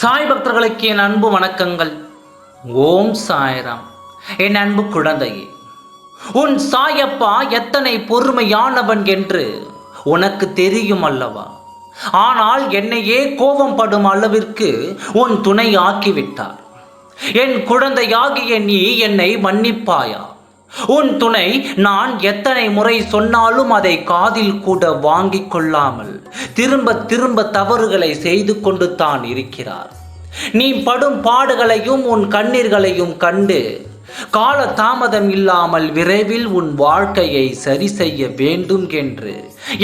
சாய் பக்தர்களுக்கு என் அன்பு வணக்கங்கள். ஓம் சாய்ராம். என் அன்பு குழந்தையே உன் சாயப்பா எத்தனை பொறுமையானவன் என்று உனக்கு தெரியும் அல்லவா? ஆனால் என்னையே கோபம் படும் அளவிற்கு உன் துணை ஆக்கிவிட்டார். என் குழந்தையாகிய நீ என்னை மன்னிப்பாயா? உன் துணை நான் எத்தனை முறை சொன்னாலும் அதை காதில் கூட வாங்கிக் கொள்ளாமல் திரும்ப திரும்ப தவறுகளை செய்து கொண்டு தான் இருக்கிறார். நீ படும் பாடுகளையும் உன் கண்ணீர்களையும் கண்டு கால தாமதம் இல்லாமல் விரைவில் உன் வாழ்க்கையை சரி செய்ய வேண்டும் என்று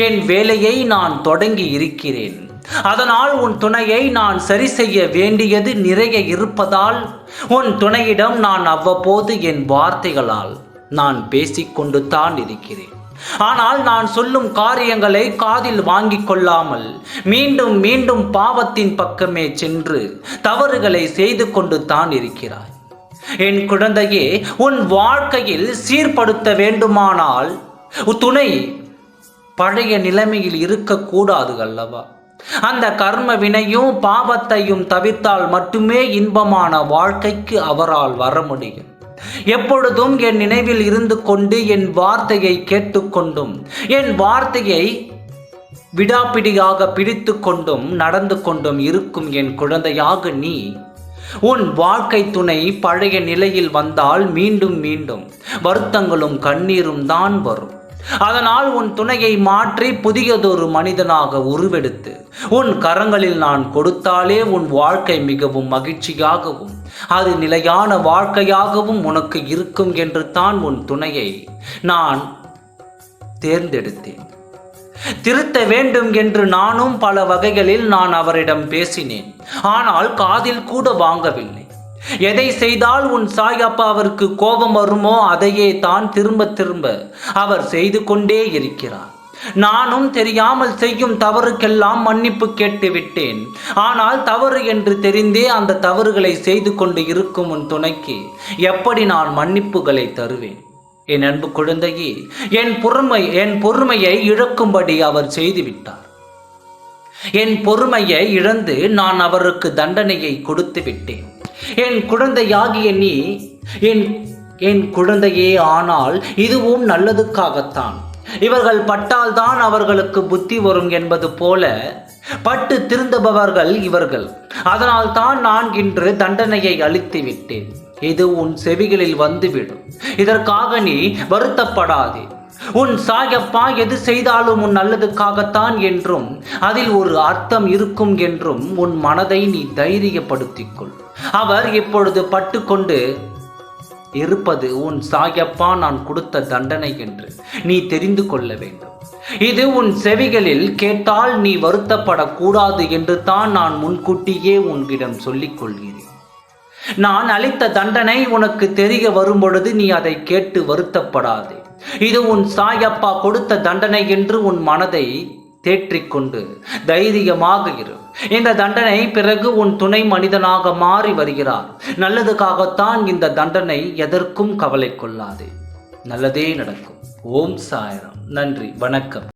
என் வேலையை நான் தொடங்கி இருக்கிறேன். அதனால் உன் துணையை நான் சரி செய்ய வேண்டியது நிறைய இருப்பதால் உன் துணையிடம் நான் அவ்வப்போது என் வார்த்தைகளால் நான் பேசிக்கொண்டு தான் இருக்கிறேன். ஆனால் நான் சொல்லும் காரியங்களை காதில் வாங்கிக் கொள்ளாமல் மீண்டும் மீண்டும் பாவத்தின் பக்கமே சென்று தவறுகளை செய்து கொண்டு தான் இருக்கிறாய். என் குழந்தையே உன் வாழ்க்கையில் சீர்படுத்த வேண்டுமானால் துணை பழைய நிலைமையில் இருக்கக்கூடாது அல்லவா? அந்த கர்ம வினையும் பாவத்தையும் தவிர்த்தால் மட்டுமே இன்பமான வாழ்க்கைக்கு அவரால் வர முடியும். எப்பொழுதும் என் நினைவில் இருந்து கொண்டு என் வார்த்தையை கேட்டுக்கொண்டும் என் வார்த்தையை விடாப்பிடியாக பிடித்து கொண்டும் நடந்து கொண்டும் இருக்கும் என் குழந்தையாக நீ. உன் வாழ்க்கை துணை பழைய நிலையில் வந்தால் மீண்டும் மீண்டும் வருத்தங்களும் கண்ணீரும் தான் வரும். அதனால் உன் துணையை மாற்றி புதியதொரு மனிதனாக உருவெடுத்து உன் கரங்களில் நான் கொடுத்தாலே உன் வாழ்க்கை மிகவும் மகிழ்ச்சியாகவும் அது நிலையான வாழ்க்கையாகவும் உனக்கு இருக்கும் என்று தான் உன் துணையை நான் தேர்ந்தெடுத்தேன். திருத்த வேண்டும் என்று நானும் பல வகைகளில் நான் அவரிடம் பேசினேன். ஆனால் காதில் கூட வாங்கவில்லை. எதை செய்தால் உன் சாயப்பா அவருக்கு கோபம் வருமோ அதையே தான் திரும்ப திரும்ப அவர் செய்து கொண்டே இருக்கிறார். நானும் தெரியாமல் செய்யும் தவறுக்கெல்லாம் மன்னிப்பு கேட்டு விட்டேன் ஆனால் தவறு என்று தெரிந்தே அந்த தவறுகளை செய்து கொண்டு இருக்கும் உன் துணைக்கு எப்படி நான் மன்னிப்புகளை தருவேன்? என் அன்பு குழந்தையே என் பொறுமை என் பொறுமையை இழக்கும்படி அவர் செய்துவிட்டார். என் பொறுமையை இழந்து நான் அவருக்கு தண்டனையை கொடுத்து விட்டேன் என் குழந்தையாகிய நீ என் என் குழந்தையே ஆனால் இதுவும் நல்லதுக்காகத்தான். இவர்கள் பட்டால்தான் அவர்களுக்கு புத்தி வரும் என்பது போல பட்டு திருந்துபவர்கள் இவர்கள். அதனால் தான் நான் இன்று தண்டனையை அளித்து விட்டேன் இது உன் செவிகளில் வந்துவிடும். இதற்காக நீ வருத்தப்படாதே. உன் சாயப்பா எது செய்தாலும் உன் நல்லதுக்காகத்தான் என்றும் அதில் ஒரு அர்த்தம் இருக்கும் என்றும் உன் மனதை நீ தைரியப்படுத்திக் கொள் அவர் இப்பொழுது பட்டுக்கொண்டு இருப்பது உன் சாயப்பா நான் கொடுத்த தண்டனை என்று நீ தெரிந்து கொள்ள வேண்டும். இது உன் செவிகளில் கேட்டால் நீ வருத்தப்படக்கூடாது என்று தான் நான் முன்கூட்டியே உன்கிடம் சொல்லிக் கொள்கிறேன். நான் அளித்த தண்டனை உனக்கு தெரிய வரும்பொழுது நீ அதை கேட்டு வருத்தப்படாதே. இது உன் சாயப்பா கொடுத்த தண்டனை என்று உன் மனதை தேற்றிக்கொண்டு தைரியமாக இரு. இந்த தண்டனை பிறகு உன் துணை மனிதனாக மாறி வருகிறார். நல்லதுக்காகத்தான் இந்த தண்டனை எதற்கும் கவலை கொள்ளாதே. நல்லதே நடக்கும். ஓம் சாயரம். நன்றி. வணக்கம்.